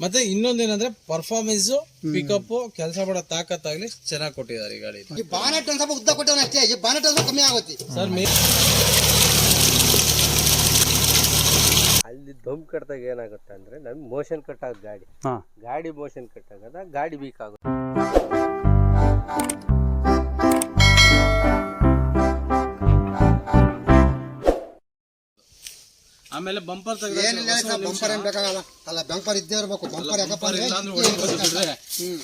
ಮತ್ತೆ ಇನ್ನೊಂದೇನಂದ್ರೆ performance pickup ಕೆಲಸ ಮಾಡೋ ತಾಕತ್ತಾಗ್ಲಿ ಚೆನ್ನಾಗಿ ಕೊಟ್ಟಿದ್ದಾರೆ ಈ ಗಾಡಿ. ಈ ಬಾನೆಟ್ ಒಂದ್ ಸ್ವಲ್ಪ ಉದ್ದ ಕೊಟ್ಟವನ ಅಷ್ಟೇ ಈ ಬಾನೆಟ್ ಒಂದ್ ಸ್ವಲ್ಪ ಕಮ್ಮಿ ಆಗುತ್ತೆ. ಸರ್ ಮೇ ಅಲ್ಲಿ ದಮ್ ಕಟ್ಟಿದಾಗ ಏನಾಗುತ್ತೆ ಅಂದ್ರೆ ನಮ್ಗೆ ಮೋಷನ್ ಕಟ್ ಆಗ ಗಾಡಿ. ಹಾ. ಗಾಡಿ ಮೋಷನ್ ಕಟ್ ಆಗದ ಗಾಡಿ ವೀಕ್ ಆಗುತ್ತೆ. ಆಮೇಲೆ ಬಂಪರ್ ಏನಿಲ್ಲ ಸರ್ ಬಂಪರ್ ಏನ್ ಬೇಕಾಗಲ್ಲ. ಅಲ್ಲ ಬಂಪರ್ ಇದ್ದೇ ಇರ್ಬೇಕು. ಬಂಪರ್ ಯಾಕಪ್ಪ ಅಂದ್ರೆ ಹ್ಮ್.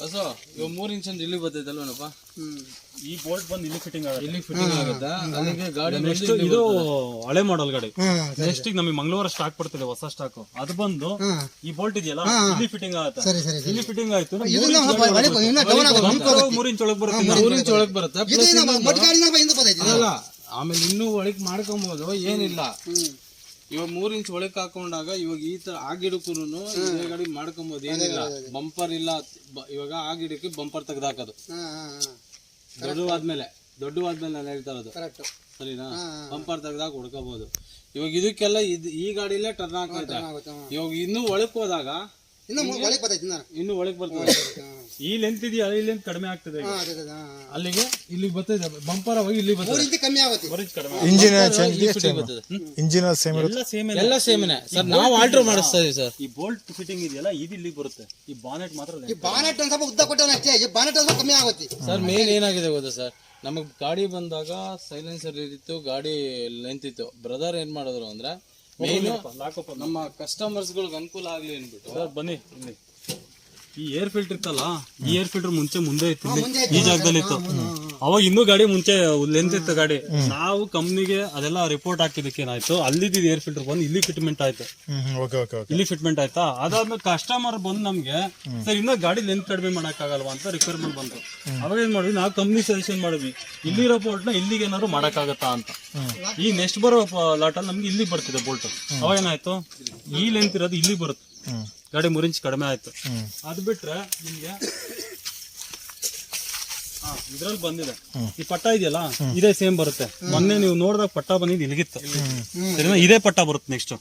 ಹೊಸ ಇವಾಗ ಮೂರ್ ಇಂಚ್ ಇಲ್ಲಿ ಬರ್ತೈತಲ್ವನಪ್ಪ ಈ ಬೋಲ್ಟ್ ಬಂದು ಇಲ್ಲಿ ಫಿಟ್ಟಿಂಗ್ ಆಗುತ್ತೆ. ಇಲ್ಲಿ ಫಿಟ್ಟಿಂಗ್ ಆಗುತ್ತಾ? ನನಗೆ ಗಾಡಿ ನೆಕ್ಸ್ಟ್ ಇದು ಹಳೆ ಮಾಡೆಲ್ ಗಾಡಿ. ನೆಕ್ಸ್ಟ್ ಈಗ ನಮಗೆ ಮಂಗಳವಾರ ಸ್ಟಾಕ್ ಬರ್ತಿದೆ ಹೊಸ ಸ್ಟಾಕ್ ಅದು ಬಂದು ಈ ಬೋಲ್ಟ್ ಇದೆಯಲ್ಲ ಇಲ್ಲಿ ಫಿಟ್ಟಿಂಗ್ ಆಗುತ್ತೆ. ಸರಿ ಸರಿ ಸರಿ. ಇಲ್ಲಿ ಫಿಟ್ಟಿಂಗ್ ಆಯ್ತು ಅಂದ್ರೆ ಮೂರ್ ಇಂಚ್ ಒಳಗೆ ಬರುತ್ತೆ. ಮೂರ್ ಇಂಚ್ ಒಳಗೆ ಬರುತ್ತೆ. ಆಮೇಲೆ ಇನ್ನೂ ಒಳಕ್ ಮಾಡ್ಕೊಬೋದು ಏನಿಲ್ಲ. ಇವಾಗ ಮೂರ್ ಇಂಚ್ ಒಳಕ್ ಹಾಕೊಂಡಾಗ ಇವಾಗ ಈ ತರ ಆ ಗಿಡಕ್ಕೂ ಗಾಡಿ ಮಾಡ್ಕೊಬಹುದು ಏನಿಲ್ಲ. ಬಂಪರ್ ಇಲ್ಲ ಇವಾಗ ಆ ಗಿಡಕ್ಕೆ ಬಂಪರ್ ತೆಗ್ದಾಕೋದು ದೊಡ್ಡವಾದ್ಮೇಲೆ ದೊಡ್ಡವಾದ್ಮೇಲೆ ನಾನು ಹೇಳ್ತಾ ಇರೋದು. ಸರಿನಾ? ಬಂಪರ್ ತೆಗ್ದಾಗ ಹುಡ್ಕೋಬಹುದು ಇವಾಗ ಇದಕ್ಕೆಲ್ಲ ಇದ್ ಈ ಗಾಡಿಲೇ ಟರ್ನ್ ಹಾಕೈತೆ ಇವಾಗ ಇನ್ನೂ ಒಳಕ್ ಹೋದಾಗ ಇನ್ನು ಒಳಗೆ ಬರ್ತೈತಿ ಇನ್ನ. ಇನ್ನು ಒಳಗ್ ಬರ್ತದೆ. ಈ ಲೆಂತ್ ಇದೆಯಾ? ಈ ಲೆಂತ್ ಕಡಿಮೆ ಆಗ್ತದೆ ಈಗ. ಅಲ್ಲಿಗೆ? ಇಲ್ಲಿಗೆ ಬರ್ತದೆ. ಬಂಪರ್ ಅವಾಗ ಇಲ್ಲಿ ಮೂರ್ ಬರ್ತದೆ. ಇಂಚ್ ಕಮ್ಮಿ ಆಗುತ್ತೆ. ಮೂರ್ ಇಂಚ್ ಕಡಿಮೆ ಇಂಜಿನ್ ಬರ್ತದೆ. ಇಂಜಿನ್ ಸೇಮ್ ಎಲ್ಲ ಸೇಮ್ ಎಲ್ಲ ಸೇಮೇನೆ ಸರ್ ನಾವು ಆಲ್ಟರ್ ಮಾಡಿಸ್ತಾ ಇದೀವಿ ಸರ್. ಈ ಬೋಲ್ಟ್ ಫಿಟ್ಟಿಂಗ್ ಇದೆಯಲ್ಲ? ಇದು ಇಲ್ಲಿಗೆ ಬರುತ್ತೆ. ಈ ಬಾನೆಟ್ ಮಾತ್ರ ಈ ಬಾನೆಟ್ ಒಂದ್ ಸ್ವಲ್ಪ ಉದ್ದ ಕೊಟ್ಟವನ ಅಷ್ಟೇ. ಈ ಬಾನೆಟ್ ಒಂದ್ ಸ್ವಲ್ಪ ಕಮ್ಮಿ ಆಗುತ್ತೆ. ಸರ್ ಮೇನ್ ಏನಾಗಿದೆ ಗೊತ್ತಾ ಸರ್? ನಮಗ್ ಗಾಡಿ ಬಂದಾಗ ಸೈಲೆನ್ಸರ್ ಇತ್ತು ಗಾಡಿ ಲೆಂತ್ ಇತ್ತು. ಬ್ರದರ್ ಏನ್ ಮಾಡಿದ್ರು ಅಂದ್ರೆ ನಮ್ಮ ಕಸ್ಟಮರ್ಸ್ ಅನುಕೂಲ ಆಗ್ಲಿ ಅನ್ಬಿಟ್ಟು ಸರ್ ಬನ್ನಿ ಇಲ್ಲಿ ಈ ಏರ್ ಫಿಲ್ಟರ್ ಇತ್ತಲ್ಲ ಈ ಏರ್ ಫಿಲ್ಟರ್ ಮುಂಚೆ ಮುಂದೆ ಇತ್ತು. ಈ ಜಾಗದಲ್ಲಿ ಇತ್ತು. ಅವಾಗ ಇನ್ನೂ ಗಾಡಿ ಮುಂಚೆ ಲೆಂತ್ ಇತ್ತು ಗಾಡಿ. ನಾವು ಕಂಪ್ನಿಗೆ ಅದೆಲ್ಲ ರಿಪೋರ್ಟ್ ಹಾಕಿದಕ್ಕೆ ಏನಾಯ್ತು? ಅಲ್ಲಿದ್ದ ಏರ್ ಫಿಲ್ಟರ್ ಬಂದು ಇಲ್ಲಿ ಫಿಟ್ಮೆಂಟ್ ಆಯ್ತು. ಓಕೆ ಓಕೆ ಓಕೆ ಇಲ್ಲಿ ಫಿಟ್ಮೆಂಟ್ ಆಯ್ತಾ? ಅದಾದ್ಮೇಲೆ ಕಸ್ಟಮರ್ ಬಂದು ನಮ್ಗೆ ಸರ್ ಇನ್ನೂ ಗಾಡಿ ಲೆಂತ್ ಕಡಿಮೆ ಮಾಡಕ್ಕಾಗಲ್ವಾ? ಅಂತ ರಿಕ್ವೈರ್ಮೆಂಟ್ ಬಂತು. ಅವಾಗ ಏನ್ ಮಾಡಿದ್ವಿ? ನಾವು ಕಂಪ್ನಿ ಸಜೆಷನ್ ಮಾಡಿದ್ವಿ. ಇಲ್ಲಿರೋ ರಿಪೋರ್ಟ್ನ ಇಲ್ಲಿಗೆ ಏನಾದ್ರು ಮಾಡಕ್ಕಾಗತ್ತಾ ಅಂತ. ಈ ನೆಕ್ಸ್ಟ್ ಬರೋ ಲಾಟ್ ಅಲ್ಲಿ ನಮ್ಗೆ ಇಲ್ಲಿ ಬರ್ತಿದೆ ಬೋಲ್ಟ್ ಅವಾಗ ಏನಾಯ್ತು? ಈ ಲೆಂತ್ ಇರೋದು ಇಲ್ಲಿ ಬರುತ್ತೆ. ಗಾಡಿ ಮುರಿಂಚ್ ಕಡಿಮೆ ಆಯ್ತು. ಅದ್ ಬಿಟ್ರೆ ನಿಮ್ಗೆ ಇದ್ರಲ್ಲಿ ಬಂದಿದೆ. ಈ ಪಟ್ಟ ಇದೆಯಲ್ಲ ಇದೇ ಸೇಮ್ ಬರುತ್ತೆ. ಮೊನ್ನೆ ನೀವು ನೋಡಿದಾಗ ಪಟ್ಟ ಬಂದಿದ್ದು ಇಲ್ಲಿಗಿತ್ತು. ಸರಿನಾ? ಇದೇ ಪಟ್ಟ ಬರುತ್ತೆ ನೆಕ್ಸ್ಟ್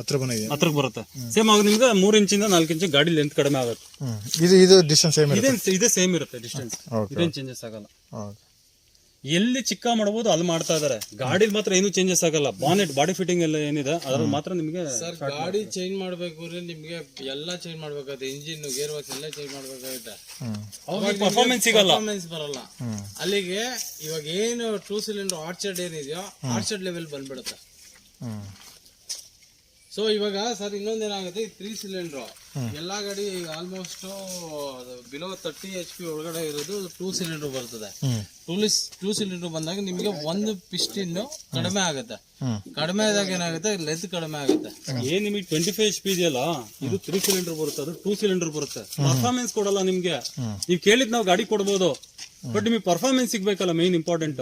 ಹತ್ರ ಬಂದಿದೆ. ಹತ್ರಕ್ಕೆ ಬರುತ್ತೆ. ಸೇಮ್ ಆಗ ನಿಮ್ಗೆ ಮೂರ್ ಇಂಚಿಂದ ನಾಲ್ಕು ಇಂಚು ಗಾಡಿ ಲೆಂತ್ ಕಡಿಮೆ ಆಗುತ್ತೆ. ಇದು ಇದು ಡಿಸ್ಟೆನ್ಸ್ ಸೇಮ್ ಇರುತ್ತೆ. ಇದೇ ಇದೇ ಸೇಮ್ ಇರುತ್ತೆ ಡಿಸ್ಟೆನ್ಸ್. ಇದೇನ್ ಚೇಂಜಸ್ ಆಗಲ್ಲ. ಎಲ್ಲಿ ಚಿಕ್ಕ ಮಾಡಬಹುದು ಅಲ್ಲಿ ಮಾಡ್ತಾ ಇದಾರೆ. ಗಾಡಿ ಮಾತ್ರ ಏನು ಚೇಂಜಸ್ ಆಗಲ್ಲ. ಬಾನೆಟ್ ಬಾಡಿ ಫಿಟ್ಟಿಂಗ್ ಎಲ್ಲ ಏನಿದೆ ಅದ್ರಲ್ಲಿ ಮಾತ್ರ ನಿಮಗೆ ಸರ್ ಗಾಡಿ ಚೇಂಜ್ ಮಾಡ್ಬೇಕು ಅಂದ್ರೆ ನಿಮ್ಗೆ ಎಲ್ಲ ಚೇಂಜ್ ಮಾಡ್ಬೇಕಾಗುತ್ತೆ. ಇಂಜಿನ್ ಗೇರ್ ಬಾಕ್ಸ್ ಎಲ್ಲ ಚೇಂಜ್ ಮಾಡ್ಬೇಕಾಗುತ್ತೆ. ಅವಾಗ ಪರ್ಫಾರ್ಮೆನ್ಸ್ ಸಿಗಲ್ಲ. ಪರ್ಫಾರ್ಮೆನ್ಸ್ ಬರಲ್ಲ. ಅಲ್ಲಿಗೆ ಇವಾಗ ಏನು ಟೂ ಸಿಲಿಂಡರ್ ಆರ್ಚರ್ಡ್ ಏನಿದೆಯೋ ಆರ್ಚರ್ಡ್ ಲೆವೆಲ್ ಬಂದ್ಬಿಡುತ್ತೆ. ಸೊ ಇವಾಗ ಸರ್ ಇನ್ನೊಂದೇನಾಗುತ್ತೆ ತ್ರೀ ಸಿಲಿಂಡರ್ ಎಲ್ಲಾ ಗಾಡಿ almost below thirty H P ಒಳಗಡೆ ಇರೋದು ಟೂ ಸಿಲಿಂಡರ್ ಬರ್ತದೆ. ಟೂ ಟೂ ಸಿಲಿಂಡರ್ ಬಂದಾಗ ನಿಮಗೆ ಒಂದು ಪಿಸ್ಟಿನ್ ಕಡಿಮೆ ಆಗುತ್ತೆ. ಕಡಿಮೆ ಆದಾಗ ಏನಾಗುತ್ತೆ? ಲೆಂತ್ ಕಡಿಮೆ ಆಗುತ್ತೆ. ಏನ್ ನಿಮಗೆ ಟ್ವೆಂಟಿ ಫೈವ್ ಎಚ್ ಪಿ ಇದೆಯಲ್ಲ? ಇದು ತ್ರೀ ಸಿಲಿಂಡರ್ ಬರುತ್ತೆ. ಅದು ಟೂ ಸಿಲಿಂಡರ್ ಬರುತ್ತೆ. ಪರ್ಫಾರ್ಮೆನ್ಸ್ ಕೊಡಲ್ಲ ನಿಮ್ಗೆ. ನೀವು ಕೇಳಿದ್ ನಾವು ಗಾಡಿ ಕೊಡ್ಬೋದು. ಬಟ್ ನಿಮಗೆ ಪರ್ಫಾರ್ಮೆನ್ಸ್ ಸಿಗ್ಬೇಕಲ್ಲ ಮೇನ್ ಇಂಪಾರ್ಟೆಂಟ್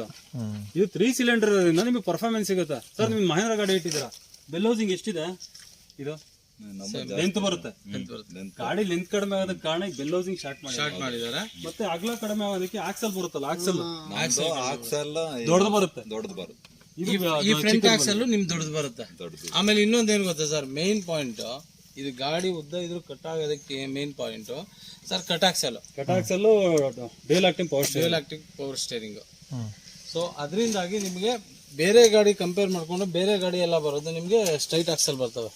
ಇದು ತ್ರೀ ಸಿಲಿಂಡರ್ ನಿಮಗೆ ಪರ್ಫಾರ್ಮೆನ್ಸ್ ಸಿಗುತ್ತೆ. ಸರ್ ನಿಮ್ಗೆ ಮಹೇಂದ್ರ ಗಾಡಿ ಇಟ್ಟಿದ್ದೀರಾ? ಬೆಲ್ ಹೌಸಿಂಗ್ ಎಷ್ಟಿದೆ? ಇದು? ಲೆಂತ್ ಬರುತ್ತೆ. ಗಾಡಿ ಲೆಂತ್ ಕಡಿಮೆ ಆಗೋದಕ್ಕೆ ಕಾರಣ ಬೆಲ್ಲೋಸಿಂಗ್ ಶಾರ್ಟ್ ಸ್ಟಾರ್ಟ್ ಮಾಡಿ ಸ್ಟಾರ್ಟ್ ಮಾಡಿದಾರೆ ಮತ್ತೆ ಅಗ್ಲ ಕಡಿಮೆ ಆಗೋದಕ್ಕೆ ಆಕ್ಸಲ್ ಬರುತ್ತಲ್ಲ ಆಕ್ಸಲ್ ಆಕ್ಸಲ್ ದೊಡ್ಡದು ಬರುತ್ತೆ. ದೊಡ್ಡದು ಬರುತ್ತೆ. ಈ ಫ್ರಂಟ್ ಆಕ್ಸಲ್ ನಿಮ್ ದೊಡ್ಡದು ಬರುತ್ತೆ. ಆಮೇಲೆ ಇನ್ನೊಂದೇನು ಗೊತ್ತಾ ಸರ್? ಮೇನ್ ಪಾಯಿಂಟ್ ಇದು ಗಾಡಿ ಉದ್ದ ಇದ್ರು ಕಟ್ ಆಗೋದಕ್ಕೆ main point sir cut axle cut axle Dale acting power active power steering so ಅದರಿಂದಾಗಿ ನಿಮಗೆ ಬೇರೆ ಗಾಡಿ ಕಂಪೇರ್ ಮಾಡ್ಕೊಂಡು ಬೇರೆ ಗಾಡಿ ಎಲ್ಲ ಬರೋದು ನಿಮಗೆ ಸ್ಟ್ರೈಟ್ ಆಕ್ಸಲ್ ಬರ್ತವೆ.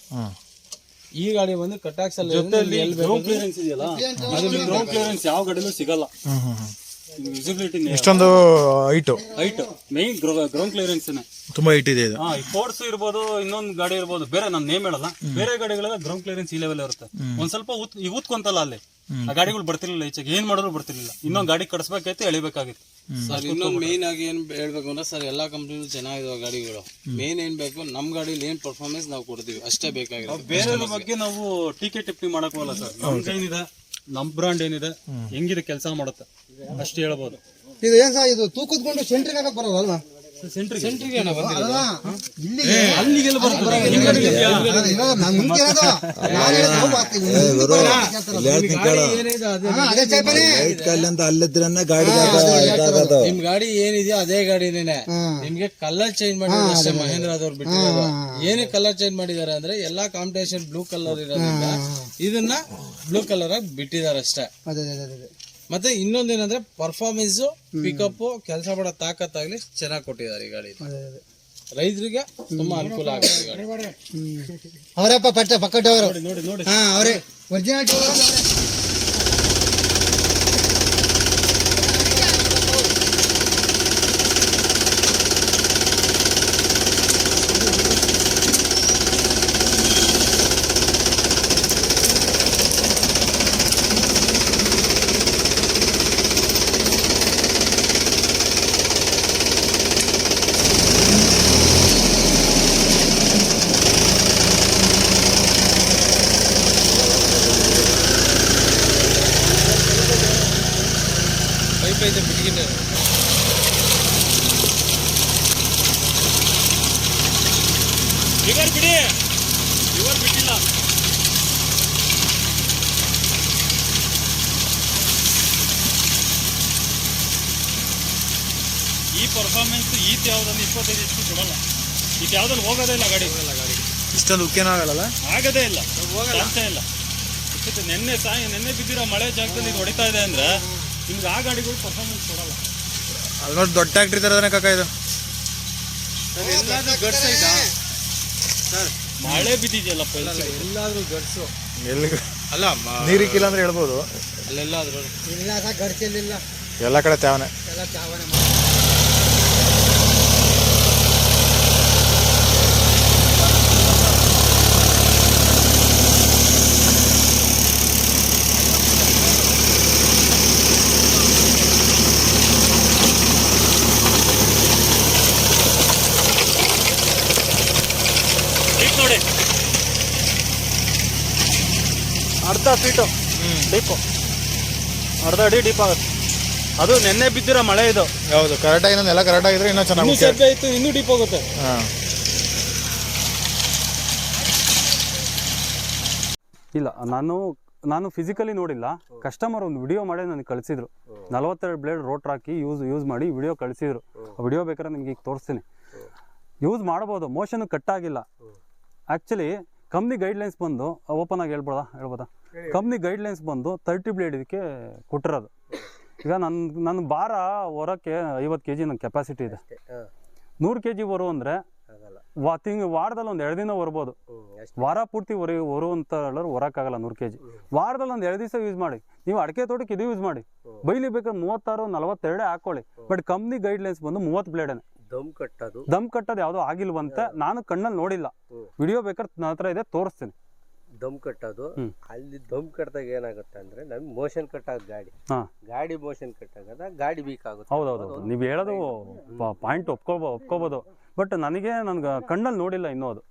ಈ ಗಾಡಿ ಬಂದು ಕಟ್ ಆಕ್ಸಲ್ ಗ್ರೌಂಡ್ ಕ್ಲಿಯರೆನ್ಸ್ ಇದೆಯಲ್ಲ? ಗ್ರೌಂಡ್ ಕ್ಲಿಯರೆನ್ಸ್ ಯಾವ ಗಾಡಿನೂ ಸಿಗಲ್ಲ. ವಿಸಿಬಿಲಿಟಿ ಇಷ್ಟೊಂದು height height main ground clearance ತುಂಬಾ ಹೈಟ್ ಇದೆ ಇದು. ಫೋರ್ಸ್ ಇರ್ಬೋದು ಇನ್ನೊಂದು ಗಾಡಿ ಇರ್ಬೋದು ಬೇರೆ ನಾನು ನೇಮ್ ಹೇಳಲ್ಲ. ಬೇರೆ ಗಾಡಿಗಳೆಲ್ಲ ಗ್ರೌಂಡ್ ಕ್ಲಿಯರೆನ್ಸ್ ಈ ಲೆವೆಲ್ ಇರುತ್ತೆ. ಒಂದ್ ಸ್ವಲ್ಪ ಊತ್ ಈಗ ಊದ್ಕೊಂತಲ್ಲ ಅಲ್ಲಿ. ಆ ಗಾಡಿಗಳು ಬರ್ತಿರ್ಲಿಲ್ಲ ಈಚೆಗೆ. ಏನ್ ಮಾಡಿದ್ರು ಬರ್ತಿರ್ಲಿಲ್ಲ. ಇನ್ನೊಂದ್ ಗಾಡಿ ಕಡಿಸ್ಬೇಕಾಯ್ತು ಎಳಿಬೇಕಾಗಿತ್ತು. ಸರ್ ಇನ್ನೊಂದು ಮೇನ್ ಆಗಿ ಏನ್ ಹೇಳ್ಬೇಕು ಅಂದ್ರೆ ಸರ್ ಎಲ್ಲಾ ಕಂಪ್ನಿಗಳು ಚೆನ್ನಾಗಿದಾವೆ ಗಾಡಿಗಳು. ಮೇನ್ ಏನ್ ಬೇಕು ನಮ್ ಗಾಡಿಲಿ ಏನ್ ಪರ್ಫಾರ್ಮೆನ್ಸ್ ನಾವು ಕೊಡ್ತೀವಿ. ಅಷ್ಟೇ ಬೇಕಾಗಿರೋದು ಬೇರೆ ಬಗ್ಗೆ ನಾವು ಟೀಕೆ ಟಿಪ್ಪಣಿ ಮಾಡಕ್ ಹೋಗಲ್ಲ ಸರ್ ನಮ್ದು ಏನಿದೆ ನಮ್ ಬ್ರಾಂಡ್ ಏನಿದೆ ಹೆಂಗಿದೆ ಕೆಲಸ ಮಾಡುತ್ತೆ ಅಷ್ಟೇ ಹೇಳ್ಬೋದು. ಇದು ಏನ್ ಸರ್ ಇದು ತೂಕದ್ಕೊಂಡು ಸೆಂಟ್ರಿಗೆ ಹಾಕಕ್ ಬರೋದಲ್ವಾ? ಅಲ್ಲಿದ್ರನ್ನ ಗಾಡಿ ನಿಮ್ ಗಾಡಿ ಏನಿದೆಯೋ ಅದೇ ಗಾಡಿನೇನೆ ನಿಮ್ಗೆ ಕಲರ್ ಚೇಂಜ್ ಮಾಡಿದ್ರೆ ಅಷ್ಟೇ ಮಹೇಂದ್ರ ಅದವ್ರು ಬಿಟ್ಟಿರೋದು. ಏನೇ ಕಲರ್ ಚೇಂಜ್ ಮಾಡಿದ್ದಾರೆ ಅಂದ್ರೆ ಎಲ್ಲಾ ಕಾಂಪಿಟೇಷನ್ ಬ್ಲೂ ಕಲರ್ ಇರೋದ್ರಿಂದ ಇದನ್ನ ಬ್ಲೂ ಕಲರ್ ಆಗಿ ಬಿಟ್ಟಿದ್ದಾರೆ ಅಷ್ಟೇ. ಅದೇ ಅದೇ ಅದೇ ಅದೇ. ಮತ್ತೆ ಇನ್ನೊಂದೇನಂದ್ರೆ ಪರ್ಫಾರ್ಮೆನ್ಸ್ ಪಿಕಪ್ ಕೆಲಸ ಮಾಡೋ ತಾಕತ್ತಾಗ್ಲಿ ಚೆನ್ನಾಗಿ ಕೊಟ್ಟಿದ್ದಾರೆ ಈ ಗಾಡಿ. ರೈತರಿಗೆ ತುಂಬಾ ಅನುಕೂಲ ಆಗುತ್ತೆ ಈ ಗಾಡಿ. ಅವರಪ್ಪ ಪಟ್ಟ ಪಕ್ಕಟ್ಟವರು ನೋಡಿ ನೋಡಿ ಹಾ ಅವರೇ. ಒರಿಜಿನಾಲಿಟಿ ಲಿವರ್ ಬಿಡಿ ಲಿವರ್ ಬಿಟ್ಟಿಲ್ಲ ಈ ಪರ್ಫಾರ್ಮೆನ್ಸ್ ಈತ್ ಯಾವ್ದನ್ನು ಇಪ್ಪತ್ತೈದು ಇಷ್ಟು ಕೊಡಲ್ಲ ಇದು ಯಾವ್ದಲ್ಲಿ ಹೋಗೋದೇ ಇಲ್ಲ ಗಾಡಿ. ಗಾಡಿ. ಇಷ್ಟೊಂದು ಉಕ್ಕೇನೂ ಆಗಲ್ಲ ಆಗದೇ ಇಲ್ಲ. ಚಾನ್ಸೇ ಇಲ್ಲ. ಇಷ್ಟೊತ್ತು ನೆನ್ನೆ ಸಾಯ ನೆನ್ನೆ ಬಿದ್ದಿರೋ ಮಳೆ ಜಾಗದಲ್ಲಿ ಇದು ಹೊಡಿತಾ ಇದೆ ಅಂದ್ರೆ ನಿಮ್ಗೆ ಆ ಗಾಡಿಗಳು ಪರ್ಫಾರ್ಮೆನ್ಸ್ ಕೊಡಲ್ಲ. ಅಲ್ಲಿ ನೋಡಿ ದೊಡ್ಡ ಟ್ಯಾಕ್ಟ್ರಿ ತರದಾನೆ ಕಾಕ ಇದು. ಗಡ್ಸೈತಾ? ಮಳೆ ಬಿದ್ದಿದೆಯಲ್ಲಪ್ಪ. ಎಲ್ಲಾದ್ರೂ ಗಡ್ಸು ಎಲ್ಲಿ? ಅಲ್ಲ ಮ- ನೀರಿಕ್ಕಿಲ್ಲ ಅಂದ್ರೆ ಹೇಳ್ಬೋದು. ಅಲ್ಲೆಲ್ಲಾದ್ರೂ. ಇಲ್ಲ ಸರ್ ಗಡ್ಸಿರ್ಲಿಲ್ಲ ಎಲ್ಲ ಕಡೆ ತ್ಯಾವನೆ. ಎಲ್ಲ ಚಾವನೆ ಮಾಡಿ ಡೀಪ್ ನೋಡಿ. ಅರ್ಧ ಫೀಟು ಡೀಪು ಅರ್ಧ ಅಡಿ ಡೀಪ್ ಆಗುತ್ತೆ. ಅದು ನೆನ್ನೆ ಬಿದ್ದಿರೋ ಮಳೆ ಇದು. ಹೌದು ಕರೆಕ್ಟಾಗಿ ಇನ್ನೊಂದು ಎಲ್ಲ ಕರೆಕ್ಟ್ ಆಗಿದ್ರೆ ಇನ್ನೂ ಚೆನ್ನಾಗಿ ಸೇಫೆ ಇನ್ನೂ ಡೀಪ್ ಹೋಗುತ್ತೆ. ಹಾಂ. ಇಲ್ಲ ನಾನು ನಾನು ಫಿಸಿಕಲಿ ನೋಡಿಲ್ಲ. ಕಸ್ಟಮರ್ ಒಂದು ವಿಡಿಯೋ ಮಾಡಿ ನನಗೆ ಕಳಿಸಿದ್ರು. ನಲವತ್ತೆರಡು ಬ್ಲೇಡ್ ರೋಟ್ರ್ ಹಾಕಿ ಯೂಸ್ ಯೂಸ್ ಮಾಡಿ ವಿಡಿಯೋ ಕಳಿಸಿದ್ರು. ವಿಡಿಯೋ ಬೇಕಾದ್ರೆ ನಿಮ್ಗೆ ಈಗ ತೋರಿಸ್ತೀನಿ. ಯೂಸ್ ಮಾಡ್ಬೋದು ಮೋಷನ್ ಕಟ್ ಆಗಿಲ್ಲ. ಆ್ಯಕ್ಚುಲಿ ಕಂಪ್ನಿ ಗೈಡ್ಲೈನ್ಸ್ ಬಂದು ಓಪನ್ ಆಗಿ ಹೇಳ್ಬೋದಾ? ಹೇಳ್ಬೋದಾ? ಕಂಪ್ನಿ ಗೈಡ್ಲೈನ್ಸ್ ಬಂದು ತರ್ಟಿ ಬ್ಲೇಡ್ ಇದಕ್ಕೆ ಕೊಟ್ಟಿರೋದು. ಈಗ ನನ್ನ ನನ್ನ ಭಾರ ಹೊರಕ್ಕೆ ಐವತ್ತು ಕೆ ಜಿ ನನ್ನ ಕೆಪಾಸಿಟಿ ಇದೆ ನೂರು ಕೆ ಜಿ ಬರು ಅಂದರೆ ವಾ ತಿಂಗ್ ವಾರದಲ್ಲಿ ಒಂದು ಎರಡು ದಿನ ಬರ್ಬೋದು ವಾರ ಪೂರ್ತಿ ಹೊರ ಹೊರುವಂತ ಹೇಳೋರು ಹೊರಕ್ಕಾಗಲ್ಲ ನೂರು ಕೆ ಜಿ ವಾರದಲ್ಲಿ ಒಂದು ಎರಡು ದಿವಸ ಯೂಸ್ ಮಾಡಿ. ನೀವು ಅಡಿಕೆ ತೋಟಕ್ಕೆ ಇದು ಯೂಸ್ ಮಾಡಿ. ಬೈಲಿ ಬೇಕಾದ್ರೆ ಮೂವತ್ತಾರು ನಲವತ್ತೆರಡೇ ಹಾಕೊಳ್ಳಿ. ಬಟ್ ಕಂಪ್ನಿ ಗೈಡ್ಲೈನ್ಸ್ ಬಂದು ಮೂವತ್ತು ಬ್ಲೇಡೇನೆ ದಮ್ ಕಟ್ಟೋದು. ದಮ್ ಕಟ್ಟೋದು ಯಾವುದೋ ಆಗಿಲ್ವಂತೆ ನಾನು ಕಣ್ಣಲ್ಲಿ ನೋಡಿಲ್ಲ. ವಿಡಿಯೋ ಬೇಕಾದ್ರೆ ನನ್ನ ಹತ್ರ ಇದೆ ತೋರಿಸ್ತೀನಿ. ದಮ್ ಕಟ್ಟೋದು. ಅಲ್ಲಿ ದಮ್ ಕಟ್ಟದಾಗ ಏನಾಗುತ್ತೆ ಅಂದ್ರೆ ನಮ್ಗೆ ಮೋಷನ್ ಆಗ ಗಾಡಿ. ಗಾಡಿ ಮೋಷನ್ ಆಗದ ಗಾಡಿ ವೀಕ್ ಆಗುತ್ತೆ. ಹೌದೌದು ನೀವು ಹೇಳೋದು ಪಾಯಿಂಟ್ ಒಪ್ಕೋಬೋ ಒಪ್ಕೋಬೋದು. ಬಟ್ ನನಗೆ ನನ್ಗೆ ಕಣ್ಣಲ್ಲಿ ನೋಡಿಲ್ಲ ಇನ್ನೂ ಅದು.